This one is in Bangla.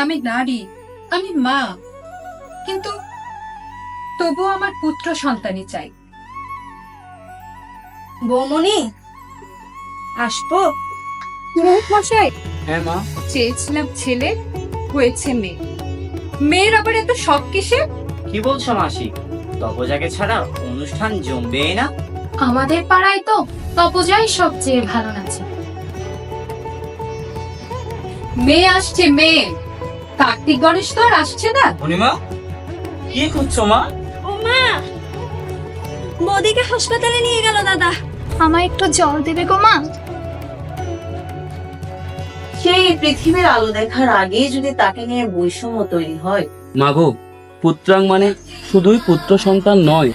আমি নারী আমি মা। কিন্তু তবু আমার পুত্র সন্তানই চাই। বৌমনি আসব? মশাই? হ্যাঁ মা। চেয়েছিলাম ছেলে হয়েছে মেয়ে। মেয়ের আবার এত শখ কিসে? কি বলছো মাসি? তপজাকে ছাড়া অনুষ্ঠান জমবেই না। আমাদের পাড়ায় তো তপজাই সবচেয়ে ভালো নাচে। মেয়ে আসছে মেয়ে। কার্তিক গণেশ তো আর আসছে না। অনিমা কি করছ মা? ও মা বদিকে হাসপাতালে নিয়ে গেল দাদা। আমায় একটু জল দেবে গো মা। সেই পৃথিবীর আলো দেখার আগেই যদি তাকে নিয়ে বৈষম্য তৈরি হয়। মা মাগো পুত্রাং মানে শুধুই পুত্র সন্তান নয়।